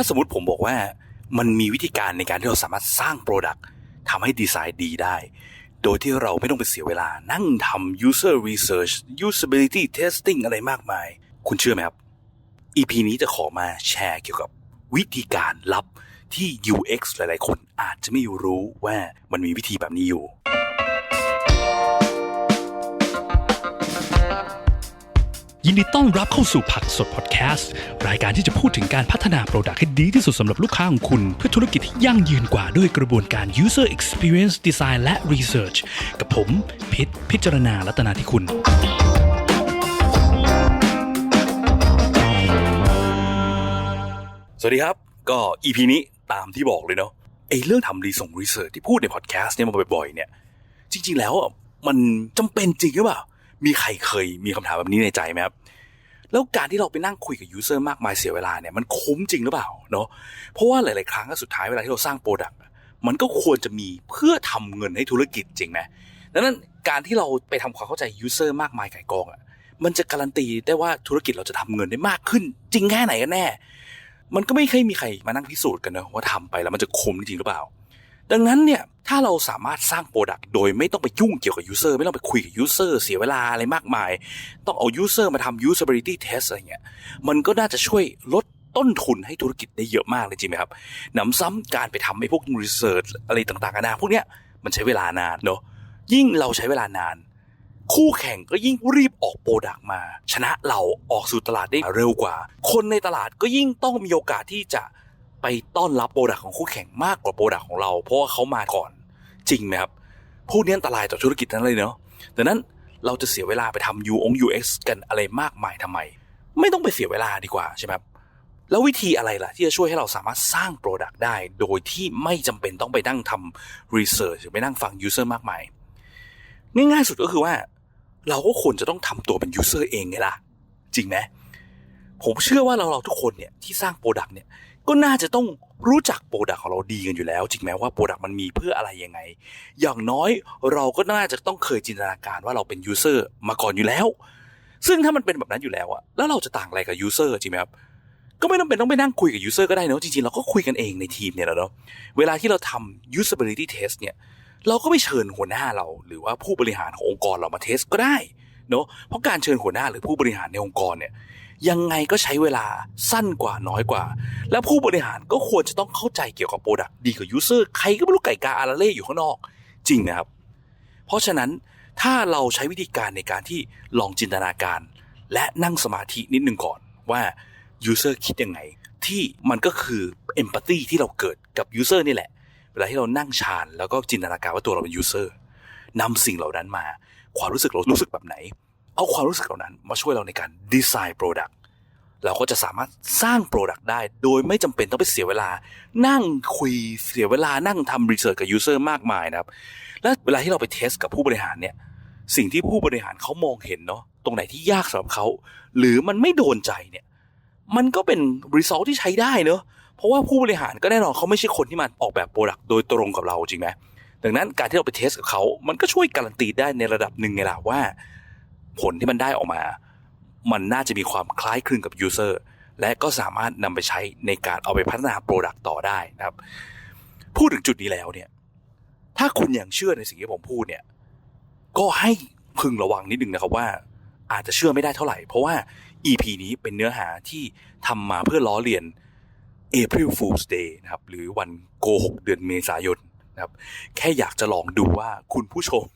ถ้าสมมติผมบอกว่ามันมีวิธีการในการที่เราสามารถสร้างโปรดักต์ทำให้ดีไซน์ดีได้ โดยที่เราไม่ต้องไปเสียเวลานั่งทำ user research usability testing อะไรมากมาย คุณเชื่อไหมครับ EP นี้จะขอมาแชร์เกี่ยวกับวิธีการลับที่ UX หลาย ๆ คนอาจจะไม่รู้ว่ามันมีวิธีแบบนี้อยู่ ยินดีต้อนรับเข้าสู่ผักสดพอดแคสต์รายการที่จะพูดถึงการพัฒนาโปรดักต์ให้ดีที่สุดสำหรับลูกค้าของคุณ เพื่อธุรกิจที่ยั่งยืนกว่าด้วยกระบวนการ user experience design และ research กับผมพิษพิจารณาลัตนาที่คุณ สวัสดีครับ ก็ EP นี้ตามที่บอกเลยเนาะไอ้เรื่องทำรีส่งรีเสิร์ชที่พูดในพอดแคสต์เนี่ยมาบ่อยๆ เนี่ย จริง ๆ แล้วมันจำเป็นจริงหรือเปล่ามีใครเคยมีคำถามแบบนี้ในใจไหมครับ แล้วการที่เราไปนั่งคุยกับยูเซอร์มากมายเสียเวลาเนี่ยมันคุ้มจริงหรือเปล่าเนาะเพราะว่าหลาย ๆ ครั้งสุดท้ายเวลาที่เราสร้างโปรดักต์มันก็ควรจะมีเพื่อทำเงินให้ธุรกิจจริงไหมดังนั้นการที่เราไปทำความเข้าใจยูเซอร์มากมายไก่กองอะมันจะการันตีได้ว่าธุรกิจเราจะทำเงินได้มากขึ้น จริงแค่ไหนกันแน่ มันก็ไม่เคยมีใครมานั่งพิสูจน์กันนะว่าทำไปแล้วมันจะคุ้มจริงหรือเปล่า ดังนั้นเนี่ย ถ้าเราสามารถสร้างโปรดักต์โดยไม่ต้องไปยุ่งเกี่ยวกับยูเซอร์ไม่ต้องไปคุยกับยูเซอร์เสียเวลาอะไรมากมาย ต้องเอายูเซอร์มาทำ usability test อะไรเงี้ยมันก็น่าจะช่วยลดต้นทุนให้ธุรกิจได้เยอะมากเลยจริงไหมครับหนำซ้ำการไปทำไอ้พวก research อะไรต่างๆกันานาพวกเนี้ยมันใช้เวลานานเนอะยิ่งเราใช้เวลานาน คู่แข่งก็ยิ่งรีบออกโปรดักต์มา ชนะเราออกสู่ตลาดได้เร็วกว่า คนในตลาดก็ยิ่งต้องมีโอกาสที่จะไปต้อนรับโปรดักต์ของคู่แข่งมากกว่าโปรดักต์ของเรา เพราะว่าเขามาก่อน จริงไหมครับพวกนี้อันตรายต่อธุรกิจนั้นเลยเนาะดังนั้นเราจะเสียเวลาไปทำ U อง UX กันอะไรมากมายทำไม ไม่ต้องไปเสียเวลาดีกว่าใช่ไหมครับแล้ววิธีอะไรล่ะ ที่จะช่วยให้เราสามารถสร้างโปรดักต์ได้ โดยที่ไม่จำเป็นต้องไปนั่งทำ research หรือไปนั่งฟัง user มากมาย ง่ายๆสุดก็คือว่า เราก็ควรจะต้องทำตัวเป็นยูเซอร์เองไงล่ะ จริงไหมผมเชื่อว่าเราเราทุกคนเนี่ยที่สร้างโปรดักต์เนี่ย ก็น่าจะต้องรู้จักโปรดักของเราดีกันอยู่แล้วจริงไหมว่าโปรดักมันมีเพื่ออะไรยังไง อย่างน้อยเราก็น่าจะต้องเคยจินตนาการว่าเราเป็นยูเซอร์มาก่อนอยู่แล้ว ซึ่งถ้ามันเป็นแบบนั้นอยู่แล้วอะแล้วเราจะต่างอะไรกับยูเซอร์จริงไหมครับก็ไม่ต้องเป็นต้องไปนั่งคุยกับยูเซอร์ก็ได้เนะจริงๆเราก็คุยกันเองในทีมเนี่ยแหละเนาะเวลาที่เราทำ usability test เนี่ยเราก็ไม่เชิญหัวหน้าเรา หรือว่าผู้บริหารขององค์กรเรามาเทสก็ได้เนาะเพราะการเชิญหัวหน้าหรือผู้บริหารในองค์กรเนี่ย ยังไงก็ใช้เวลาสั้นกว่าน้อยกว่า และผู้บริหารก็ควรจะต้องเข้าใจเกี่ยวกับโปรดักต์ดีกว่ายูเซอร์ใครก็ไม่รู้ไก่กาอาราเล่อยู่ข้างนอก จริงนะครับ เพราะฉะนั้นถ้าเราใช้วิธีการในการที่ลองจินตนาการ และนั่งสมาธินิดนึงก่อนว่ายูเซอร์คิดยังไง ที่มันก็คือเอมพัตตีที่เราเกิดกับยูเซอร์นี่แหละ เวลาที่เรานั่งฌานแล้วก็จินตนาการว่าตัวเราเป็นยูเซอร์นำสิ่งเหล่านั้นมา ความรู้สึกเรารู้สึกแบบไหน เอาความรู้สึกเหล่านั้นมาช่วยเราในการดีไซน์โปรดักต์เราก็จะสามารถสร้างโปรดักต์ได้ โดยไม่จำเป็นต้องไปเสียเวลา นั่งคุยเสียเวลานั่งทำรีเสิร์ชกับยูเซอร์มากมายนะครับ และเวลาที่เราไปเทสกับผู้บริหารเนี่ยสิ่งที่ผู้บริหารเขามองเห็นเนาะตรงไหนที่ยากสำหรับเขา หรือมันไม่โดนใจเนี่ยมันก็เป็นรีซอสที่ใช้ได้เนอะเพราะว่าผู้บริหารก็แน่นอนเขาไม่ใช่คนที่มาออกแบบโปรดักต์โดยตรงกับเราจริงไหมดังนั้นการที่เราไปเทสกับเขา มันก็ช่วยการันตีได้ในระดับหนึ่งไงล่ะว่า ผลที่มันได้ออกมา มันน่าจะมีความคล้ายคลึงกับยูเซอร์และก็สามารถนำไปใช้ในการเอาไปพัฒนาโปรดักต์ต่อได้นะครับ พูดถึงจุดนี้แล้วเนี่ย ถ้าคุณยังเชื่อในสิ่งที่ผมพูดเนี่ย ก็ให้พึงระวังนิดนึงนะครับว่า อาจจะเชื่อไม่ได้เท่าไหร่ เพราะว่า EP นี้เป็นเนื้อหาที่ทำมาเพื่อล้อเลียน April Fool's Day นะครับ หรือวันโกหกเดือนเมษายนนะครับ แค่อยากจะลองดูว่าคุณผู้ชม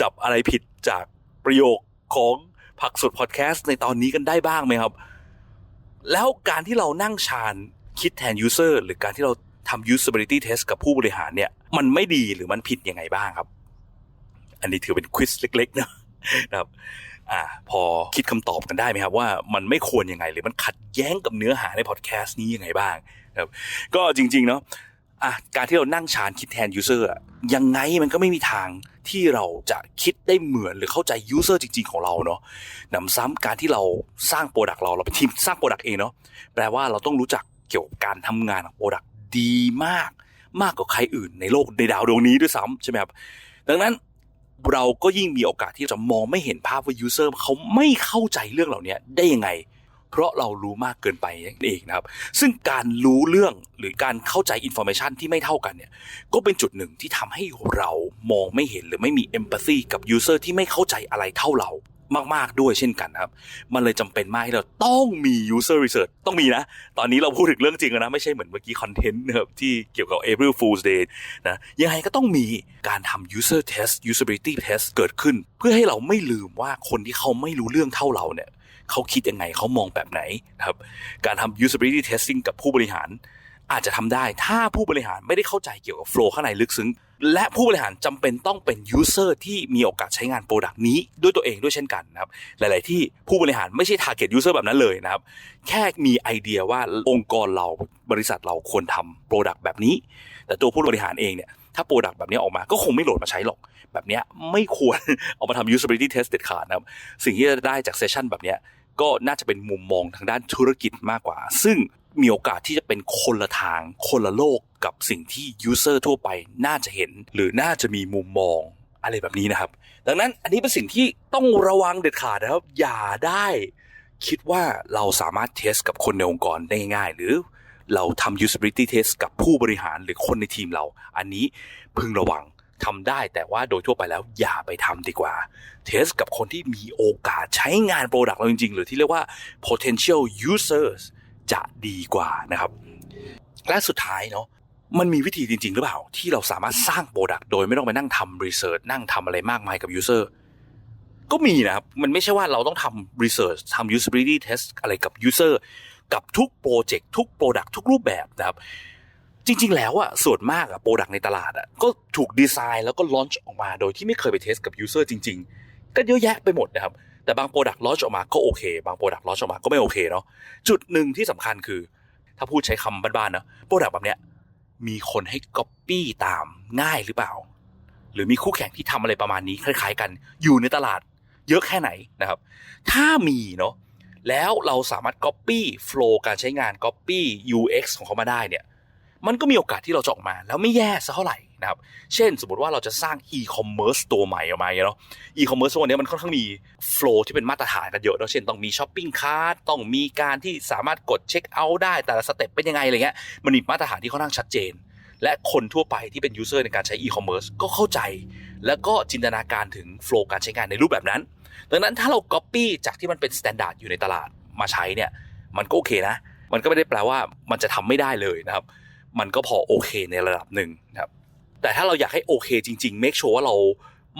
จับอะไรผิดจากประโยค ของผักสดพอดแคสต์ในตอนนี้กันได้บ้างไหมครับ แล้วการที่เรานั่งชาญคิดแทนยูเซอร์หรือการที่เราทำ usability test กับผู้บริหารเนี่ย มันไม่ดีหรือมันผิดยังไงบ้างครับ อันนี้ถือเป็นควิสเล็กๆนะนะครับอ่าพอคิดคำตอบกันได้ไหมครับว่ามันไม่ควรยังไง หรือมันขัดแย้งกับเนื้อหาในพอดแคสต์นี้ยังไงบ้างครับก็จริงๆเนาะ อะการที่เรานั่งชานคิดแทนยูเซอร์ยังไงมันก็ไม่มีทางที่เราจะคิดได้เหมือนหรือเข้าใจยูเซอร์จริง ๆ ของเราเนาะนำซ้ำการที่เราสร้างโปรดักต์เราเราเป็นทีมสร้างโปรดักต์เองเนาะแปลว่าเราต้องรู้จักเกี่ยวกับการทำงานของโปรดักต์ดีมาก มากกว่าใครอื่นในโลกในดาวดวงนี้ด้วยซ้ำใช่ไหมครับดังนั้นเราก็ยิ่งมีโอกาสที่จะมองไม่เห็นภาพว่ายูเซอร์เขาไม่เข้าใจเรื่องเหล่านี้ได้ยังไง เพราะเรารู้มากเกินไปนั่นเองนะครับ ซึ่งการรู้เรื่องหรือการเข้าใจอินโฟ a t ชันที่ไม่เท่ากันเนี่ยก็เป็นจุดหนึ่งที่ทำให้เรามองไม่เห็นหรือไม่มีเอมพัตซีกับยูเซอร์ที่ไม่เข้าใจอะไรเท่าเรามาก ๆ ด้วยเช่นกันครับ มันเลยจำเป็นมากที่เราต้องมี user research ต้องมีนะ ตอนนี้เราพูดถึงเรื่องจริงแล้วนะ ไม่ใช่เหมือนเมื่อกี้คอนเทนต์นะครับที่เกี่ยวกับ April Fool's Day นะ ยังไงก็ต้องมีการทำ user test usability test เกิดขึ้น เพื่อให้เราไม่ลืมว่าคนที่เขาไม่รู้เรื่องเท่าเราเนี่ย เขาคิดยังไงเขามองแบบไหนครับการทำ usability testing กับผู้บริหาร อาจจะทำได้ถ้าผู้บริหารไม่ได้เข้าใจเกี่ยวกับโฟล์ข้างในลึกซึ้งและผู้บริหารจำเป็นต้องเป็นยูเซอร์ที่มีโอกาสใช้งานโปรดักต์นี้ด้วยตัวเองด้วยเช่นกันนะครับหลาย ๆ ที่ผู้บริหารไม่ใช่ target user แบบนั้นเลยนะครับแค่มีไอเดียว่าองค์กรเราบริษัทเราควรทำโปรดักต์แบบนี้ แต่ตัวผู้บริหารเองเนี่ยถ้าโปรดักต์แบบนี้ออกมาก็คงไม่โหลดมาใช้หรอก แบบนี้ไม่ควรเอามาทำ usability test เด็ดขาดนะครับสิ่งที่จะได้จากเซสชันแบบเนี้ย ก็น่าจะเป็นมุมมองทางด้านธุรกิจมากกว่า ซึ่งมีโอกาสที่จะเป็นคนละทางคนละโลกกับสิ่งที่ยูเซอร์ทั่วไปน่าจะเห็น หรือน่าจะมีมุมมองอะไรแบบนี้นะครับ ดังนั้นอันนี้เป็นสิ่งที่ต้องระวังเด็ดขาดนะครับ อย่าได้คิดว่าเราสามารถเทสกับคนในองค์กรได้ง่ายๆหรือเราทำ usability test กับผู้บริหารหรือคนในทีมเรา อันนี้พึงระวัง ทำได้แต่ว่าโดยทั่วไปแล้วอย่าไปทำดีกว่า เทสกับคนที่มีโอกาสใช้งานโปรดักต์เราจริง ๆ หรือที่เรียกว่า potential users จะดีกว่านะครับ และสุดท้ายเนาะมันมีวิธีจริง ๆ หรือเปล่า ที่เราสามารถสร้างโปรดักต์โดยไม่ต้องไปนั่งทำรีเสิร์ชนั่งทำอะไรมากมายกับ user ก็มีนะครับ มันไม่ใช่ว่าเราต้องทำ research ทำ usability test อะไรกับ user กับทุกโปรเจกต์ทุกโปรดักต์ทุกรูปแบบนะครับ จริง ๆ แล้วอะส่วนมากอะโปรดักต์ในตลาดอะก็ถูกดีไซน์แล้วก็ลอนช์ออกมาโดยที่ไม่เคยไปเทสกับยูเซอร์จริง ๆ ก็เยอะแยะไปหมดนะครับ แต่บางโปรดักต์ลอนช์ออกมาก็โอเค บางโปรดักต์ลอนช์ออกมาก็ไม่โอเคเนาะจุดหนึ่งที่สำคัญคือ ถ้าพูดใช้คำบ้านๆนะโปรดักต์แบบเนี้ยมีคนให้ก๊อปปี้ตามง่ายหรือเปล่า หรือมีคู่แข่งที่ทำอะไรประมาณนี้คล้าย ๆ กัน อยู่ในตลาดเยอะแค่ไหนนะครับ ถ้ามีเนาะแล้วเราสามารถ Copy Flow การใช้งาน Copy UX ของเขามาได้เนี่ย มันก็มีโอกาสที่เราจะออกมา แล้วไม่แย่สักเท่าไหร่นะครับ เช่น สมมติว่าเราจะสร้าง e-commerce ตัวใหม่ออกมาเนาะ e-commerce ตัวนี้มันค่อนข้างมี flow ที่เป็นมาตรฐานกันเยอะเนาะเช่นต้องมี shopping cart ต้องมีการที่สามารถกดเช็คเอาท์ได้แต่ละสเต็ปเป็นยังไงอะไรเงี้ยมันมีมาตรฐานที่ค่อนข้างชัดเจน และคนทั่วไปที่เป็น user ในการใช้ e-commerce ก็เข้าใจ แล้วก็จินตนาการถึง flow การใช้งานในรูปแบบนั้น ดังนั้นถ้าเรา copy จากที่มันเป็น standard อยู่ในตลาดมาใช้เนี่ยมันก็โอเคนะ มันก็ไม่ได้แปลว่ามันจะทำไม่ได้เลยนะครับ มันก็พอโอเคในระดับหนึ่งนะครับแต่ถ้าเราอยากให้โอเคจริงๆ make sure ว่าเรา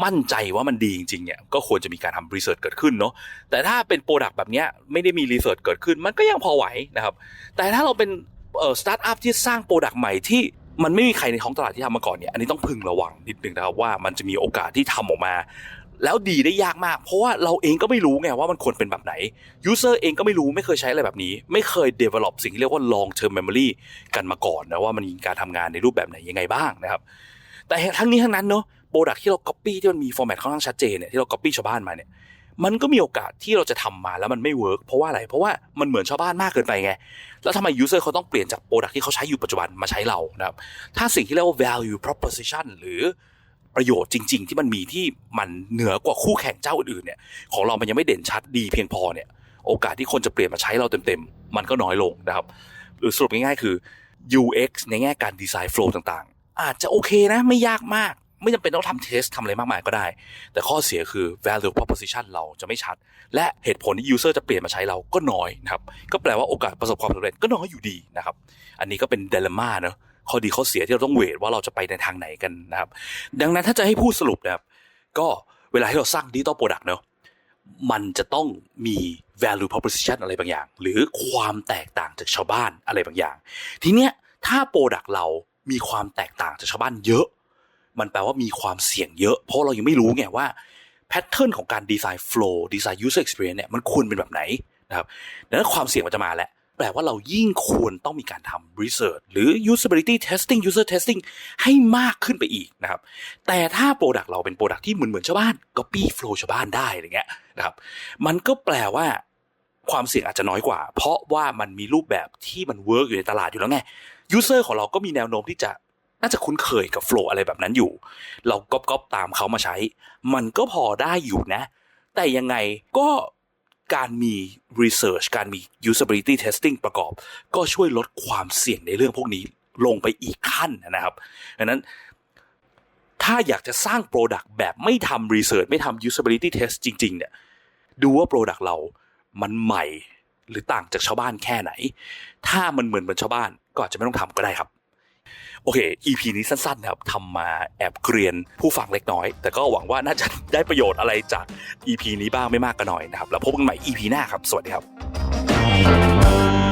มั่นใจว่ามันดีจริงๆเนี่ยก็ควรจะมีการทำรีเสิร์ชเกิดขึ้นเนาะแต่ถ้าเป็นโปรดักต์แบบเนี้ยไม่ได้มีรีเสิร์ชเกิดขึ้น มันก็ยังพอไหวนะครับแต่ถ้าเราเป็นเอ่อสตาร์ทอัพที่สร้างโปรดักต์ใหม่ที่มันไม่มีใครในท้องตลาดที่ทำมาก่อนเนี่ยอันนี้ต้องพึงระวังนิดนึงนะครับว่ามันจะมีโอกาสที่ทำออกมา แล้วดีได้ยากมาก เพราะว่าเราเองก็ไม่รู้ไงว่ามันควรเป็นแบบไหน user เองก็ไม่รู้ไม่เคยใช้อะไรแบบนี้ ไม่เคย develop สิ่งที่เรียกว่า long term memory กันมาก่อนนะว่ามันมีการทำงานในรูปแบบไหนยังไงบ้างนะครับ แต่ทั้งนี้ทั้งนั้นเนาะโปรดักที่เรา copy ที่มันมี format ค่อนข้างชัดเจนเนี่ยที่เรา copy ชาวบ้านมาเนี่ยมันก็มีโอกาสที่เราจะทำมาแล้วมันไม่เวิร์กเพราะว่าอะไรเพราะว่ามันเหมือนชาวบ้านมากเกินไปไง แล้วทำไม user เขาต้องเปลี่ยนจากโปรดักที่เขาใช้อยู่ปัจจุบันมาใช้เรานะครับถ้าสิ่งที่เรียกว่า value proposition หรือ ประโยชน์จริง ๆ ที่มันมีที่มันเหนือกว่าคู่แข่งเจ้าอื่นๆเนี่ยของเรามันยังไม่เด่นชัดดีเพียงพอเนี่ยโอกาสที่คนจะเปลี่ยนมาใช้เราเต็มๆ มันก็น้อยลงนะครับหรือสรุปง่ายๆคือ UX ในแง่การดีไซน์ flow ต่างๆ อาจจะโอเคนะไม่ยากมาก ไม่จำเป็นต้องทำเทสทำอะไรมากมายก็ได้ แต่ข้อเสียคือ value proposition เราจะไม่ชัด และเหตุผลที่ user จะเปลี่ยนมาใช้เราก็น้อยนะครับ ก็แปลว่าโอกาสประสบความสำเร็จก็น้อยอยู่ดีนะครับ อันนี้ก็เป็นเดลม่าเนอะ ข้อดีข้อเสียที่เราต้องเวทว่าเราจะไปในทางไหนกันนะครับ ดังนั้นถ้าจะให้พูดสรุปนะครับ ก็เวลาที่เราสร้างดิจิตอลโปรดักต์เนอะมันจะต้องมี value proposition อะไรบางอย่าง หรือความแตกต่างจากชาวบ้านอะไรบางอย่าง ทีเนี้ยถ้าโปรดักต์เรามีความแตกต่างจากชาวบ้านเยอะ มันแปลว่ามีความเสี่ยงเยอะ เพราะเรายังไม่รู้ไงว่าแพทเทิร์นของการดีไซน์ flow ดีไซน์ user experience เนี่ยมันควรเป็นแบบไหนนะครับดังนั้นความเสี่ยงมันจะมาแล้ว แปลว่าเรายิ่งควรต้องมีการทำ research หรือ usability testing user testing ให้มากขึ้นไปอีกนะครับ แต่ถ้าโปรดักต์เราเป็นโปรดักต์ที่เหมือนเหมือนชาวบ้าน copy flow ชาวบ้านได้อะไรเงี้ยนะครับ มันก็แปลว่าความเสี่ยงอาจจะน้อยกว่า เพราะว่ามันมีรูปแบบที่มันเวิร์กอยู่ในตลาดอยู่แล้วไง user ของเราก็มีแนวโน้มที่จะน่าจะคุ้นเคยกับ flow อะไรแบบนั้นอยู่ เราก๊อปๆตามเขามาใช้ มันก็พอได้อยู่นะ แต่ยังไงก็ การมี research การมี usability testing ประกอบ ก็ช่วยลดความเสี่ยงในเรื่องพวกนี้ลงไปอีกขั้นนะครับดังนั้นถ้าอยากจะสร้าง Product แบบไม่ทำ research ไม่ทำ usability test จริง ๆ เนี่ย ดูว่า Product เรามันใหม่หรือต่างจากชาวบ้านแค่ไหน ถ้ามันเหมือนเหมือนชาวบ้านก็อาจจะไม่ต้องทำก็ได้ครับ โอเค EP นี้สั้นๆครับทำมาแอบเกรียนผู้ฟังเล็กน้อย แต่ก็หวังว่าน่าจะได้ประโยชน์อะไรจาก EP นี้บ้างไม่มากก็น้อยนะครับ แล้วพบกันใหม่ EP หน้าครับ สวัสดีครับ